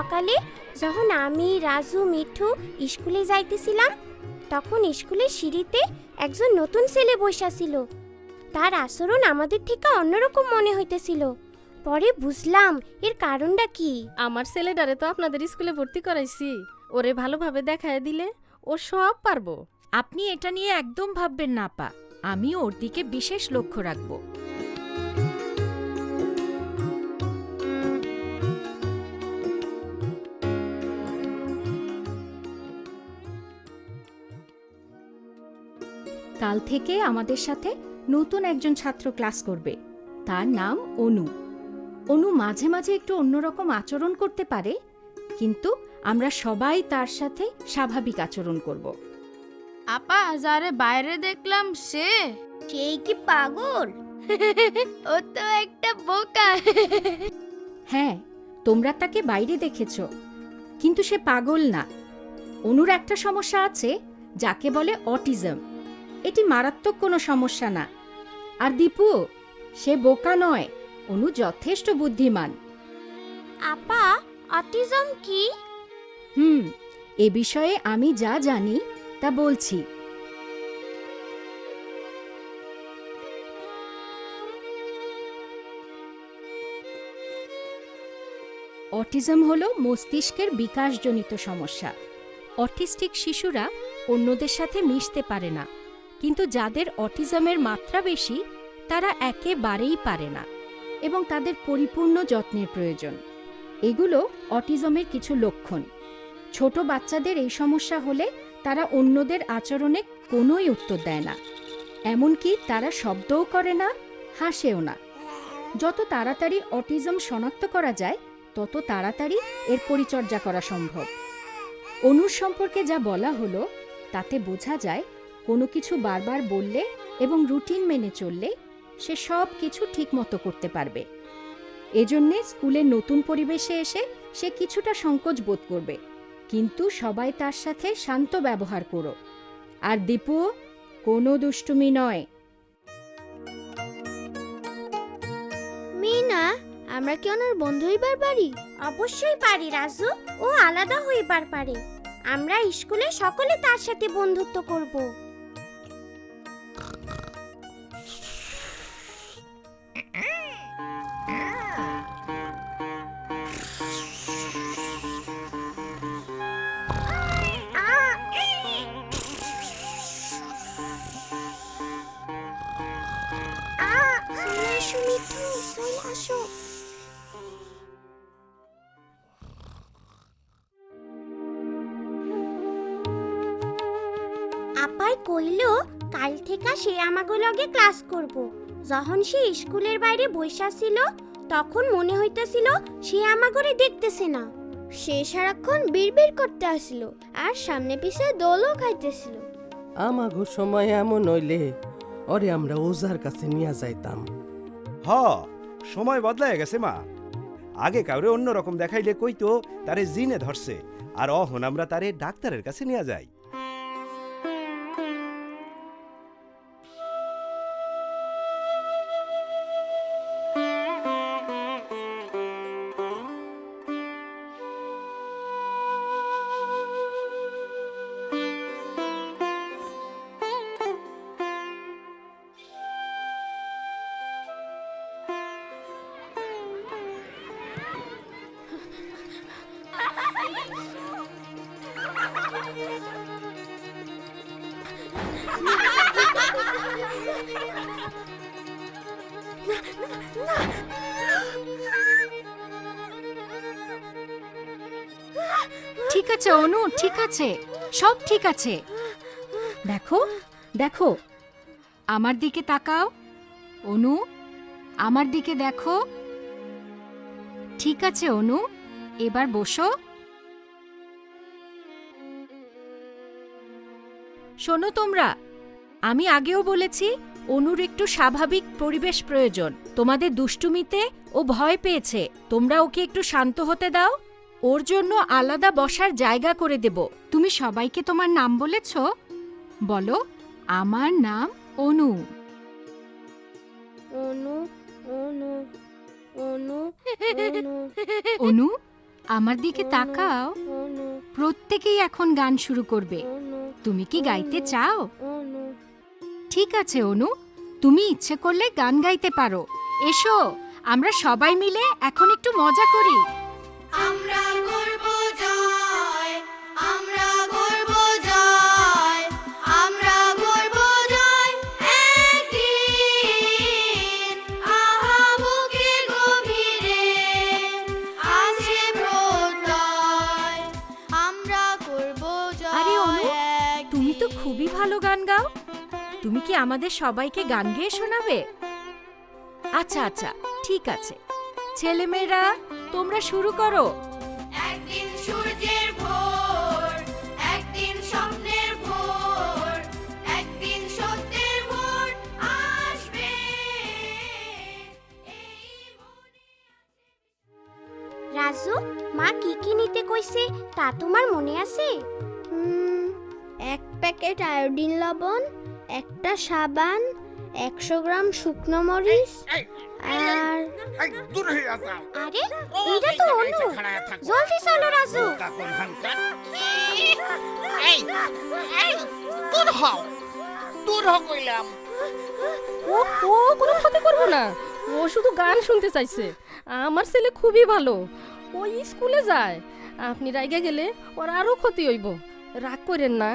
সকালে যখন আমি রাজু মিঠু স্কুলে যাইতেছিলাম তখন স্কুলের সিঁড়িতে একজন নতুন ছেলে বসেছিল তার আচরণ আমাদের থেকে অন্যরকম মনে হইতেছিল। পরে বুঝলাম এর কারণটা কি। আমার ছেলেটারে তো আপনাদের স্কুলে ভর্তি করাইছি। ওরে ভালোভাবে দেখায় দিলে ও সব পারব। আপনি এটা নিয়ে একদম ভাববেন না পা আমি ওর দিকে বিশেষ লক্ষ্য রাখব। কাল থেকে আমাদের সাথে নতুন একজন ছাত্র ক্লাস করবে। তার নাম অনু। অনু মাঝে মাঝে একটু অন্যরকম আচরণ করতে পারে কিন্তু আমরা সবাই তার সাথে স্বাভাবিক আচরণ করব। আপা যারে বাইরে দেখলাম সে। সেই কি পাগল? ও তো একটা বোকা। হ্যাঁ তোমরা তাকে বাইরে দেখেছ কিন্তু সে পাগল না। অনুর একটা সমস্যা আছে যাকে বলে অটিজম। এটি মারাত্মক কোনো সমস্যা না। আর দীপু সে বোকা নয় অনু যথেষ্ট বুদ্ধিমান। আপা অটিজম কি? হুম এ বিষয়ে আমি যা জানি তা বলছি। অটিজম হলো মস্তিষ্কের বিকাশজনিত সমস্যা। অটিস্টিক শিশুরা অন্যদের সাথে মিশতে পারে না। কিন্তু যাদের অটিজমের মাত্রা বেশি, তারা একেবারেই পারে না এবং তাদের পরিপূর্ণ যত্নের প্রয়োজন। এগুলো অটিজমের কিছু লক্ষণ। ছোট বাচ্চাদের এই সমস্যা হলে তারা অন্যদের আচরণে কোনোই উত্তর দেয় না। এমনকি তারা শব্দও করে না, হাসেও না। যত তাড়াতাড়ি অটিজম শনাক্ত করা যায়, তত তাড়াতাড়ি এর পরিচর্যা করা সম্ভব। অনুর সম্পর্কে যা বলা হলো, তাতে বোঝা যায় কোনো কিছু বারবার বললে এবং রুটিন মেনে চললে সে সব কিছু ঠিকমতো করতে পারবে। এজন্যে স্কুলের নতুন পরিবেশে এসে সে কিছুটা সংকোচ বোধ করবে। কিন্তু সবাই তার সাথে শান্ত ব্যবহার করো। আর দীপু কোনো দুষ্টুমি নয়। মিনা আমরা কি ওনার বন্ধু হইবার পারি? অবশ্যই পারি রাজু। ও আলাদা হইবার পারে। আমরা স্কুলে সকলে তার সাথে বন্ধুত্ব করব। আপাই কইল কাল থেকে সে আমাগো লগে ক্লাস করব। যখন সে স্কুলের বাইরে বইসা ছিল তখন মনে হইতেছিল সে আমাগরে দেখতেছে না। সে সারাক্ষণ বিড়বিড় করতে আসলো আর সামনে পিছে দোলও খাইতেছিল। আমাগো সময় এমন হইলে ওরে আমরা ওজার কাছে নিয়ে যাইতাম। হ সময় বদলায় গেছে মা। আগে কাউরে অন্য রকম দেখাইলে কইতো তারে জিনে ধরছে আর অহন আমরা তারে ডাক্তারের কাছে নিয়ে যাই। ঠিক আছে, অনু, ঠিক আছে, সব ঠিক আছে। দেখো দেখো, আমার দিকে তাকাও, অনু, আমার দিকে দেখো। ঠিক আছে, অনু, এবার বসো। শোনো তোমরা আমি আগেও বলেছি অনুর একটু স্বাভাবিক পরিবেশ প্রয়োজন। তোমাদের দুষ্টুমিতে ও ভয় পেয়েছে। তোমরা ওকে একটু শান্ত হতে দাও। ওর জন্য আলাদা বসার জায়গা করে দেব। তুমি সবাইকে তোমার নাম বলেছ? বলো আমার নাম অনু। অনু অনু অনু আমার দিকে তাকাও। প্রত্যেকেই এখন গান শুরু করবে। তুমি কি গাইতে চাও? ঠিক আছে, অনু। তুমি ইচ্ছে করলে গান গাইতে পারো। এসো, আমরা সবাই মিলে এখন একটু মজা করি। আমরা ভালো গান গাও? তুমি কি আমাদের সবাইকে গান গেয়ে শোনাবে? আচ্ছা আচ্ছা ঠিক আছে। ছেলেমেয়েরা তোমরা শুরু করো। একদিন সূর্যের ভোর একদিন স্বপ্নের ভোর একদিন সত্যের ভোর আসবে। রাজু মা কি কি নিতে কইছে তা তোমার মনে আছে? এক প্যাকেট আয়োডিন লবণ একটা সাবান একশো গ্রাম শুকনো মরিচ আর আরে এটা তো অনু। জলদি চলো রাজু। দূর হও। দূর হও কইলাম। ও ও কোনো ক্ষতি করব না। ও শুধু গান শুনতে চাইছে। আমার ছেলে খুবই ভালো। ওই স্কুলে যায়। আপনি রাইগে গেলে ওর আরও ক্ষতি হইব। রাগ করেন না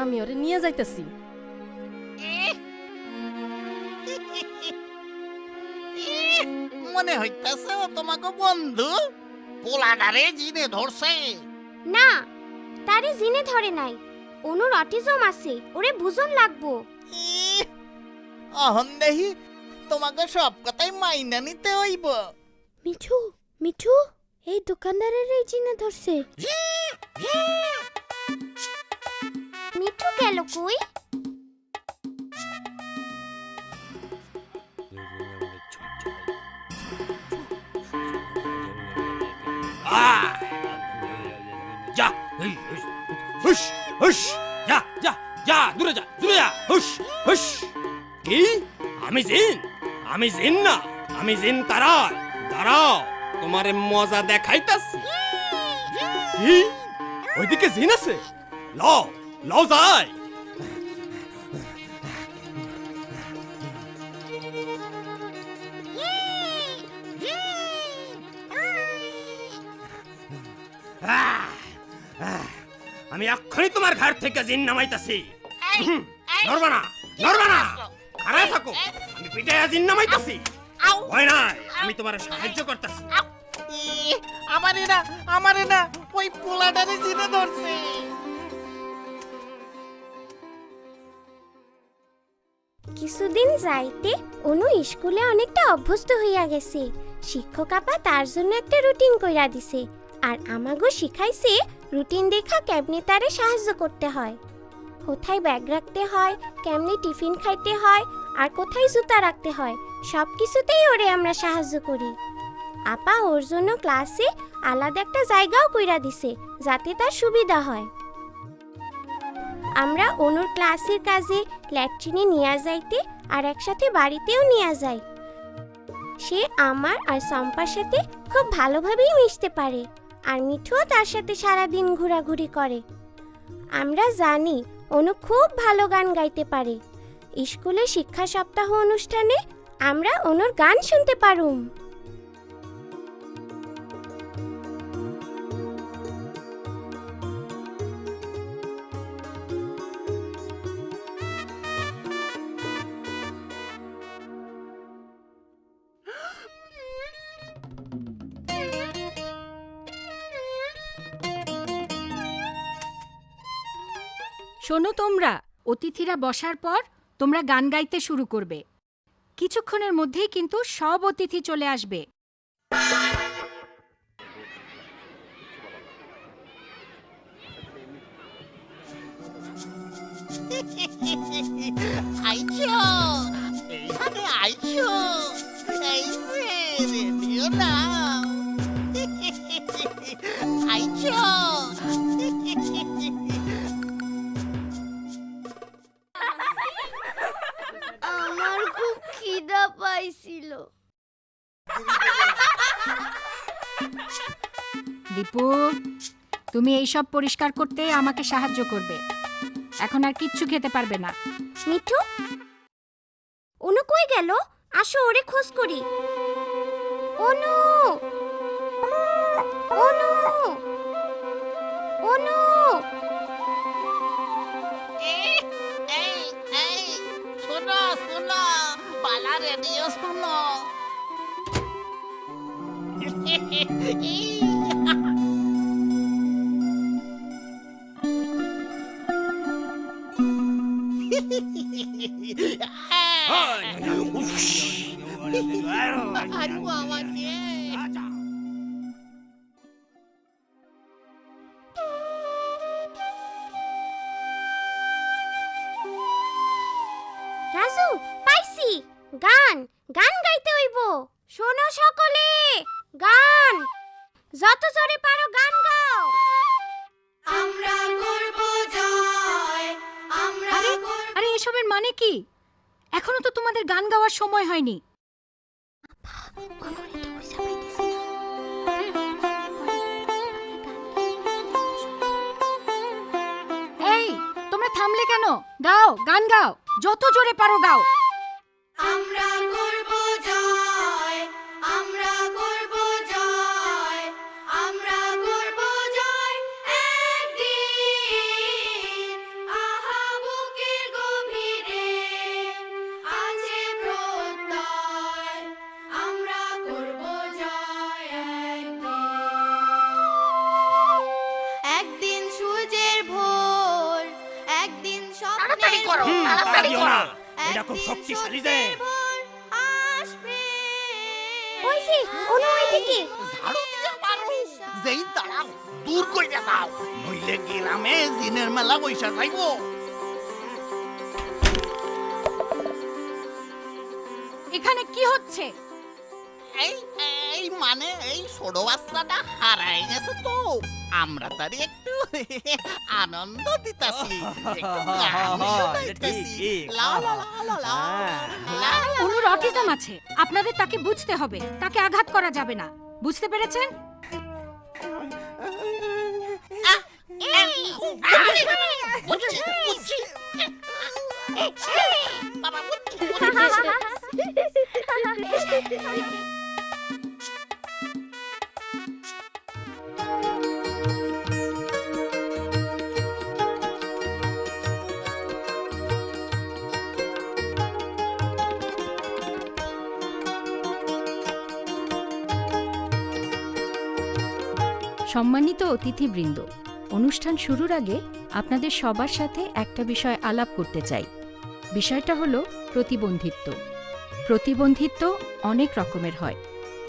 আমি ওরে নিয়ে যাইতেছি। মনে হইতাছে ও তোমাকে বন্ধু পোলাডারে জিনে ধরছে। না তারে জিনে ধরে নাই। অনুর অটিজম আছে ওরে বুঝন লাগবো। অহন দেহি তোমাকে সব কথাই মাইনা নিতে হইব। মিঠু মিঠু এই দোকানদারের এই জিনে ধরছে। গেল কই? যা এই, এই, হুস হুস যা যা যা দূরে যা দূরে যা হুস হুস কি? আমি জিন আমি জিন না আমি জিন তারাই দাঁড়াও তোমারে মজা দেখাইতাছি। কি? ওইদিকে জিন আছে? লও। লও যাই আহ, আহ, আমি এক্ষুনি তোমার ঘর থেকে জিন নামাইতাছি। নড়বা না নড়বা না থাকো। আমি পিঠে জিন নামাইতাছি। আউ ভয় নাই আমি তোমার সাহায্য করতেছি। আমারে না আমারে না ওই পোলাডারে জিনে ধরছে। কিছুদিন যাইতে অনু স্কুলে অনেকটা অভ্যস্ত হইয়া গেছে। শিক্ষক আপা তার জন্য একটা রুটিন কইরা দিছে। আর আমাগো শিখাইছে রুটিন দেখা কেমনে তারে সাহায্য করতে হয়। কোথায় ব্যাগ রাখতে হয়, কেমনে টিফিন খাইতে হয়, আর কোথায় জুতা রাখতে হয় সব কিছুতেই ওরে আমরা সাহায্য করি। আপা ওর জন্য ক্লাসে আলাদা একটা জায়গাও কইরা দিছে, যাতে তার সুবিধা হয়। আমরা অনুর ক্লাসের কাজে ল্যাট্রিনে নিয়ে যাইতে আর একসাথে বাড়িতেও নিয়ে যাই। সে আমার আর সম্পার সাথে খুব ভালোভাবেই মিশতে পারে আর মিঠুও তার সাথে সারাদিন ঘোরাঘুরি করে। আমরা জানি অনু খুব ভালো গান গাইতে পারে। স্কুলে শিক্ষা সপ্তাহ অনুষ্ঠানে আমরা অনুর গান শুনতে পারুম। শোনো তোমরা, অতিথিরা বসার পর তোমরা গান গাইতে শুরু করবে। কিছুক্ষণের মধ্যেই কিন্তু সব অতিথি চলে আসবে। আইছো? এইখানে আইছো? এই যে, রেডিও নাও। খিদা পাইছিল। দীপু তুমি এইসব পরিষ্কার করতে আমাকে সাহায্য করবে। এখন আর কিচ্ছু খেতে পারবে না। মিঠু অনু কই গেল? আসো ওরে খোঁজ করি। অনু অনু অনু। পালা রেডিও গান গান গাইতে হইব। শোনো সকলে গান। যত জোরে পারো গান গাও। আমরা করব জয় আমরা আরে করব আরে এসবের মানে কি? এখনও তো তোমাদের গান গাওয়ার সময় হয়নি। এই তোমরা থামলে কেন? গাও গান গাও। যত জোরে পারো গাও। খুব শক্তিশালী যে। ওই ওই দিকে। ঝাড়ু দিয়ে মারো যেই দাঁড়াও দূর কইরা দাও। নইলে গেলামে জিনের মেলা বৈশা যাইবো। এখানে কি হচ্ছে? এই এই মানে এই ছোট বাচ্চাটা হারাই গেছে তো আমরা তারই একটু আনন্দ দিতাছি একটু গান শোনাইতেছি। ঠিক, ঠিক। লা লা লা লা লা, লা লা। অনুর অটিজম আছে আপনাদের তাকে বুঝতে হবে তাকে আঘাত করা যাবে না বুঝতে পেরেছেন। বাবা, সম্মানিত অতিথিবৃন্দ, অনুষ্ঠান শুরুর আগে আপনাদের সবার সাথে একটা বিষয় আলাপ করতে চাই। বিষয়টা হলো প্রতিবন্ধিত্ব। প্রতিবন্ধিত্ব অনেক রকমের হয়।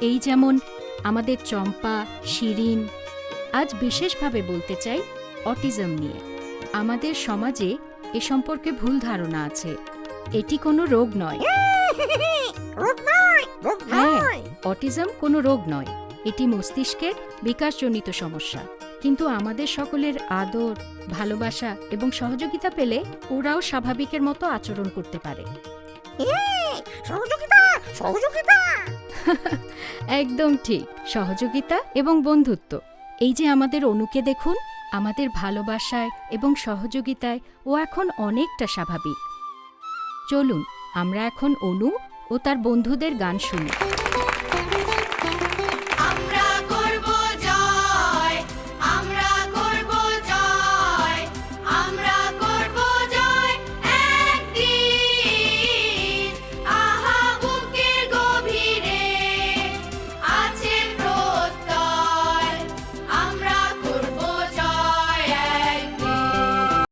এই যেমন আমাদের চম্পা, শিরিন আজ বিশেষভাবে বলতে চাই অটিজম নিয়ে। আমাদের সমাজে এ সম্পর্কে ভুল ধারণা আছে। এটি কোনো রোগ নয়। হ্যাঁ অটিজম কোনো রোগ নয়। এটি মস্তিষ্কের বিকাশজনিত সমস্যা। কিন্তু আমাদের সকলের আদর ভালোবাসা এবং সহযোগিতা পেলে ওরাও স্বাভাবিকের মতো আচরণ করতে পারে। একদম ঠিক। সহযোগিতা এবং বন্ধুত্ব। এই যে আমাদের অনুকে দেখুন, আমাদের ভালোবাসায় এবং সহযোগিতায় ও এখন অনেকটা স্বাভাবিক। চলুন, আমরা এখন অনু ও তার বন্ধুদের গান শুনি।